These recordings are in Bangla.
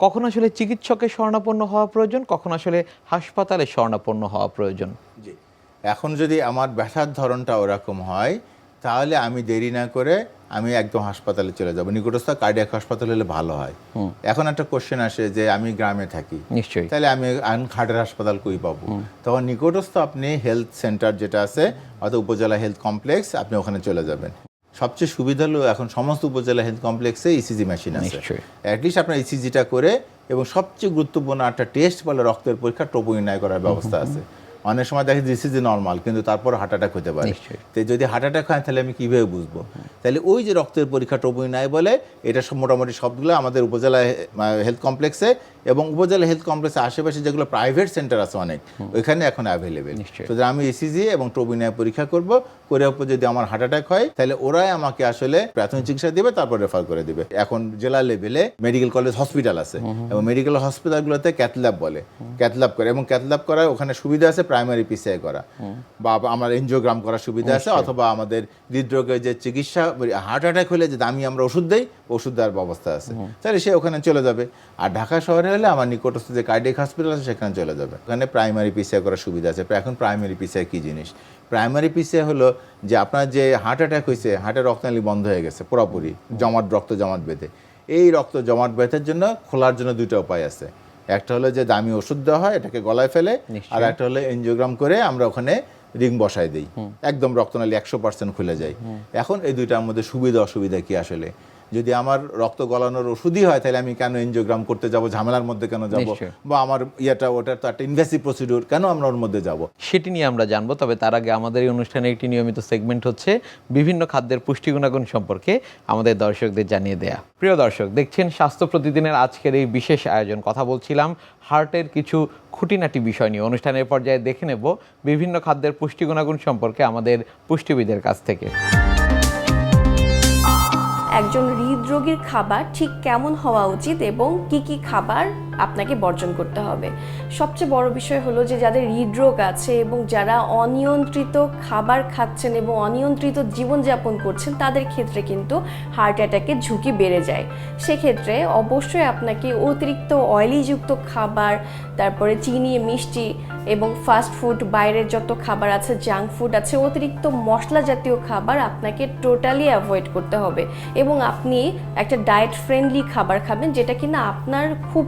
কখন আসলে চিকিৎসকের স্বর্ণাপন্ন হওয়া প্রয়োজন? কখন আসলে হাসপাতালে স্বর্ণাপন্ন হওয়া প্রয়োজন? জি। এখন যদি আমার ব্যথার ধরনটা ওরকম হয় তাহলে আমি দেরি না করে আমি একদম হাসপাতালে চলে যাব। নিকটস্থ কার্ডিয়াক হাসপাতাল হলে ভালো হয়। এখন একটা কোশ্চেন আসে যে আমি গ্রামে থাকি। নিশ্চয়ই। তাহলে আমি আমি হার্টের হাসপাতাল কই পাবো? তখন নিকটস্থ আপনি হেলথ সেন্টার যেটা আছে অর্থাৎ উপজেলা হেলথ কমপ্লেক্স আপনি ওখানে চলে যাবেন। সবচেয়ে সুবিধা হলো এখন সমস্ত উপজেলা হেলথ কমপ্লেক্সে ইসিজি মেশিন আছে। অ্যাটলিস্ট আপনার ইসিজিটা করে এবং সবচেয়ে গুরুত্বপূর্ণ একটা টেস্ট বলে রক্তের পরীক্ষা ট্রোপোনিনায় করার ব্যবস্থা আছে। অনেক সময় দেখে ইসিজি নর্মাল কিন্তু তারপর হার্ট অ্যাটাক হতে পারে। তো যদি হার্ট অ্যাটাক হয় তাহলে আমি কীভাবে বুঝব? তাহলে ওই যে রক্তের পরীক্ষা ট্রোপোনিনায় বলে এটা সব মোটামুটি সবগুলো আমাদের উপজেলা হেলথ কমপ্লেক্সে এবং উপজেলা হেলথ কমপ্লেক্সের আশেপাশে যেগুলো প্রাইভেট সেন্টার আছে অনেক ওইখানে এখন অ্যাভেলেবেল। সুতরাং আমি ইসিজি এবং ট্রোপোনিনায় পরীক্ষা করব করে যদি আমার হার্ট অ্যাটাক হয় তাহলে ওরাই আমাকে আসলে প্রাথমিক চিকিৎসা দিবে তারপর রেফার করে দিবে। এখন জেলা লেভেলে মেডিকেল কলেজ হসপিটাল আছে এবং মেডিকেল হসপিটালগুলোতে ক্যাথল্যাব বলে। ক্যাথল্যাব করে এবং ক্যাথল্যাব করার ওখানে সুবিধা আছে প্রাইমারি পিসিআই করা। বা আমার এনজিওগ্রাম করার সুবিধা আছে অথবা আমাদের হৃদরোগের যে চিকিৎসা হার্ট অ্যাটাক হলে যে দামি আমরা ওষুধ দেই ওষুধ দেওয়ার ব্যবস্থা আছে। তাহলে সে ওখানে চলে যাবে। আর ঢাকা শহরে হলে আমার নিকটস্থ যে কার্ডিয়াক হসপিটাল আছে সেখানে চলে যাবে। ওখানে প্রাইমারি পিসিআই করার সুবিধা আছে। এখন প্রাইমারি পিসিআই কী জিনিস? প্রাইমারি পিসিআই হলো যে আপনার যে হার্ট অ্যাটাক হয়েছে হার্টের রক্তনালী বন্ধ হয়ে গেছে পুরোপুরি। জমাট রক্ত জমাট বেঁধে। এই রক্ত জমাট বেঁধের জন্য খোলার জন্য দুটো উপায় আছে। একটা হলো যে দামি ওষুধ দেওয়া হয় এটাকে গলায় ফেলে আর একটা হলো এনজিওগ্রাম করে আমরা ওখানে রিং বসায় দিই। একদম রক্তনালী একশো পার্সেন্ট খুলে যায়। এখন এই দুইটার মধ্যে সুবিধা অসুবিধা কি আসলে? যদি আমার রক্ত গলানোর ওষুধই হয় তাহলে আমি কেন এনজিওগ্রাম করতে যাব? ঝামেলার মধ্যে কেন যাব? বা আমার ইয়েটা ওটা তো একটা ইনভেসিভ প্রসিডিউর কেন আমরা ওর মধ্যে যাব? সেটি নিয়ে আমরা জানব তবে তার আগে আমাদের এই অনুষ্ঠানে একটি নিয়মিত সেগমেন্ট হচ্ছে বিভিন্ন খাদ্যের পুষ্টি গুণাগুণ সম্পর্কে আমাদের দর্শকদের জানিয়ে দেয়া। প্রিয় দর্শক দেখছেন স্বাস্থ্য প্রতিদিনের আজকের এই বিশেষ আয়োজন। কথা বলছিলাম হার্টের কিছু খুঁটিনাটি বিষয় নিয়ে। অনুষ্ঠানের পর্যায়ে দেখে নেব বিভিন্ন খাদ্যের পুষ্টি গুণাগুণ সম্পর্কে আমাদের পুষ্টিবিদের কাছ থেকে। একজন হৃদরোগীর খাবার ঠিক কেমন হওয়া উচিত এবং কি কি খাবার আপনাকে বর্জন করতে হবে। সবচেয়ে বড় বিষয় হলো যে যাদের হৃদরোগ আছে এবং যারা অনিয়ন্ত্রিত খাবার খাচ্ছেন এবং অনিয়ন্ত্রিত জীবনযাপন করছেন, তাদের ক্ষেত্রে কিন্তু হার্ট অ্যাটাকের ঝুঁকি বেড়ে যায়। সেক্ষেত্রে অবশ্যই আপনাকে অতিরিক্ত অয়েলিযুক্ত খাবার, তারপরে চিনি, মিষ্টি এবং ফাস্ট ফুড বাইরের যত খাবার আছে জাঙ্ক ফুড আছে, অতিরিক্ত মশলা জাতীয় খাবার আপনাকে টোটালি অ্যাভয়েড করতে হবে। এবং আপনি একটা ডায়েট ফ্রেন্ডলি খাবার খাবেন যেটা কিনা আপনার খুব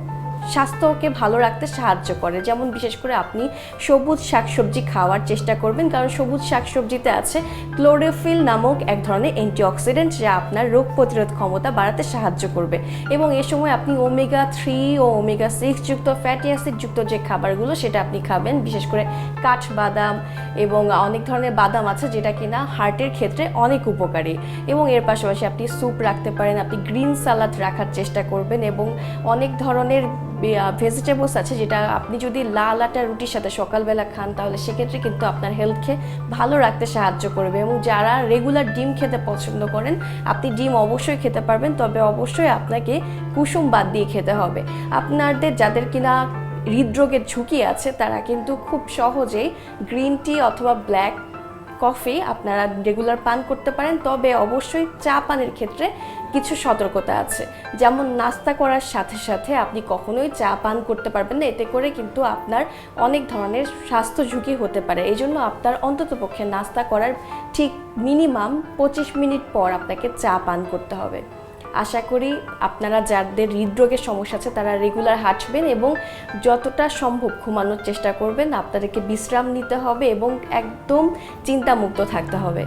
স্বাস্থ্যকে ভালো রাখতে সাহায্য করে। যেমন বিশেষ করে আপনি সবুজ শাকসবজি খাওয়ার চেষ্টা করবেন, কারণ সবুজ শাকসবজিতে আছে ক্লোরোফিল নামক এক ধরনের অ্যান্টিঅক্সিডেন্ট যা আপনার রোগ প্রতিরোধ ক্ষমতা বাড়াতে সাহায্য করবে। এবং এ সময় আপনি ওমেগা থ্রি ও ওমেগা সিক্স যুক্ত ফ্যাটি অ্যাসিড যুক্ত যে খাবারগুলো, সেটা আপনি খাবেন। বিশেষ করে কাঠ বাদাম এবং অনেক ধরনের বাদাম আছে যেটা কিনা হার্টের ক্ষেত্রে অনেক উপকারী। এবং এর পাশাপাশি আপনি স্যুপ রাখতে পারেন, আপনি গ্রিন সালাদ রাখার চেষ্টা করবেন এবং অনেক ধরনের ভেজিটেবলস আছে যেটা আপনি যদি লাল আটা রুটির সাথে সকালবেলা খান, তাহলে সেক্ষেত্রে কিন্তু আপনার হেলথকে ভালো রাখতে সাহায্য করবে। এবং যারা রেগুলার ডিম খেতে পছন্দ করেন, আপনি ডিম অবশ্যই খেতে পারবেন, তবে অবশ্যই আপনাকে কুসুম বাদ দিয়ে খেতে হবে। আপনাদের যাদের কিনা হৃদরোগের ঝুঁকি আছে, তারা কিন্তু খুব সহজেই গ্রিন টি অথবা ব্ল্যাক কফি আপনারা রেগুলার পান করতে পারেন, তবে অবশ্যই চা পানের ক্ষেত্রে কিছু সতর্কতা আছে। যেমন নাস্তা করার সাথে সাথে আপনি কখনোই চা পান করতে পারবেন না, এতে করে কিন্তু আপনার অনেক ধরনের স্বাস্থ্য ঝুঁকি হতে পারে। এই জন্য আপনার অন্ততপক্ষে নাস্তা করার ঠিক মিনিমাম পঁচিশ মিনিট পর আপনাকে চা পান করতে হবে। আশা করি আপনারা যাদের হৃদরোগের সমস্যা আছে তারা রেগুলার হাঁটবেন এবং যতটা সম্ভব ঘুমানোর চেষ্টা করবেন। আপনাদেরকে বিশ্রাম নিতে হবে এবং একদম চিন্তামুক্ত থাকতে হবে।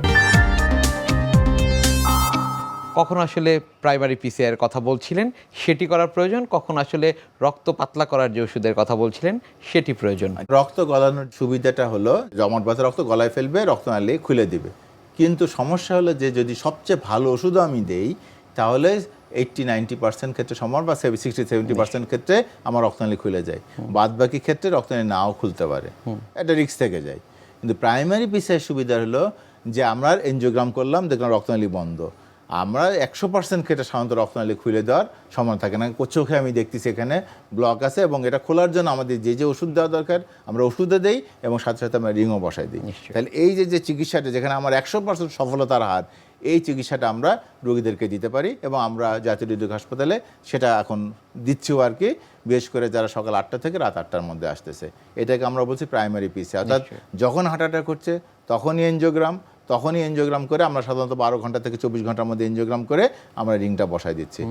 কখন আসলে প্রাইমারি পিসিআর কথা বলছিলেন সেটি করার প্রয়োজন? কখন আসলে রক্ত পাতলা করার যে ওষুধের কথা বলছিলেন সেটি প্রয়োজন রক্ত গলানোর সুবিধাটা হলো জমাট বাঁধা রক্ত গলায় ফেলবে রক্ত রক্তনালী খুলে দিবে। কিন্তু সমস্যা হলো যে যদি সবচেয়ে ভালো ওষুধও আমি দেই তাহলে এইটটি নাইনটি পার্সেন্ট ক্ষেত্রে সমান বা সিক্সটি সেভেন্টি পার্সেন্ট ক্ষেত্রে আমার রক্তনালী খুলে যায়। বাদ বাকি ক্ষেত্রে রক্তনালী নাও খুলতে পারে। এটা রিস্ক থেকে যায়। কিন্তু প্রাইমারি পিসের সুবিধা হলো যে আমরা এনজিওগ্রাম করলাম দেখলাম রক্তনালী বন্ধ। আমরা একশো পার্সেন্ট ক্ষেত্রে সাধারণত রক্তনালী খুলে দেওয়ার সময় থাকে না। চোখে আমি দেখতেছি এখানে ব্লক আছে এবং এটা খোলার জন্য আমাদের যে যে ওষুধ দেওয়া দরকার আমরা ওষুধে দিই এবং সাথে সাথে আমরা রিংও বসাই দিই। তাহলে এই যে যে চিকিৎসাটা যেখানে আমার একশো পার্সেন্ট সফলতার হার এই চিকিৎসাটা আমরা রোগীদেরকে দিতে পারি এবং আমরা জাতীয় হৃদরোগ হাসপাতালে সেটা এখন দিচ্ছিও আর কি বিশেষ করে যারা সকাল আটটা থেকে রাত আটটার মধ্যে আসতেছে। এটাকে আমরা বলছি প্রাইমারি পিসি অর্থাৎ যখন হার্ট অ্যাটাক হচ্ছে তখনই এনজিওগ্রাম তখনই এনজিওগ্রাম করে আমরা সাধারণত বারো ঘণ্টা থেকে চব্বিশ ঘণ্টার মধ্যে এনজিওগ্রাম করে আমরা রিংটা বসাই দিচ্ছি।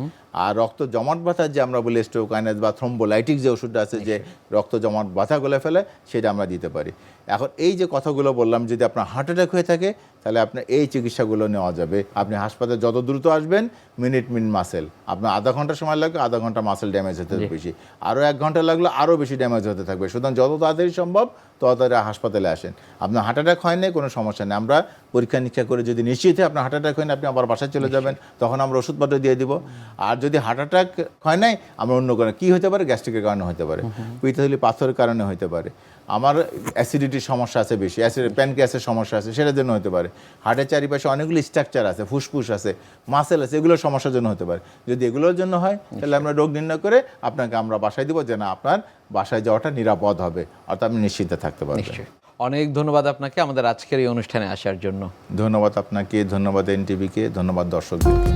আর রক্ত জমাট বাঁথার যে আমরা বলি স্টোকাইনাস বা থ্রম্বোলাইটিক যে ওষুধটা আছে যে রক্ত জমাট বাঁধা গলে ফেলে সেটা আমরা দিতে পারি। এখন এই যে কথাগুলো বললাম যদি আপনার হার্ট অ্যাটাক হয়ে থাকে তাহলে আপনার এই চিকিৎসাগুলো নেওয়া যাবে। আপনি হাসপাতালে যত দ্রুত আসবেন মিনিট মিনিট মাসেল আপনার আধা ঘণ্টা সময় লাগবে আধা ঘণ্টা মাসেল ড্যামেজ হতে বেশি। আরও এক ঘণ্টা লাগলে আরও বেশি ড্যামেজ হতে থাকবে। সুতরাং যত তাড়াতাড়ি সম্ভব তত তাড়াতাড়ি হাসপাতালে আসেন। আপনার হার্ট অ্যাটাক হয়নি কোনো সমস্যা নেই। আমরা পরীক্ষা নিরীক্ষা করে যদি নিশ্চিত হয় আপনার হার্ট অ্যাটাক হয় না আপনি আবার বাসায় চলে যাবেন তখন আমরা ওষুধপত্র দিয়ে দিব। আর যদি হার্ট অ্যাটাক হয় নাই আমরা অন্য কারণে কী হতে পারে? গ্যাস্ট্রিকের কারণে হতে পারে। পিত্তথলি পাথরের কারণে হতে পারে। আমার অ্যাসিডিটির সমস্যা আছে বেশি অ্যাসিড প্যানক্রিয়াসের সমস্যা আছে সেটার জন্য হতে পারে। হার্টের চারিপাশে অনেকগুলো স্ট্রাকচার আছে ফুসফুস আছে মাসেল আছে এগুলোর সমস্যার জন্য হতে পারে। যদি এগুলোর জন্য হয় তাহলে আমরা রোগ নির্ণয় করে আপনাকে আমরা বাসায় দিব যে না আপনার বাসায় যাওয়াটা নিরাপদ হবে। অর্থাৎ আপনি নিশ্চিন্তে থাকতে পারবেন। অনেক ধন্যবাদ আপনাকে আমাদের আজকের এই অনুষ্ঠানে আসার জন্য। ধন্যবাদ আপনাকে ধন্যবাদ এনটিভিকে ধন্যবাদ দর্শকদেরকে।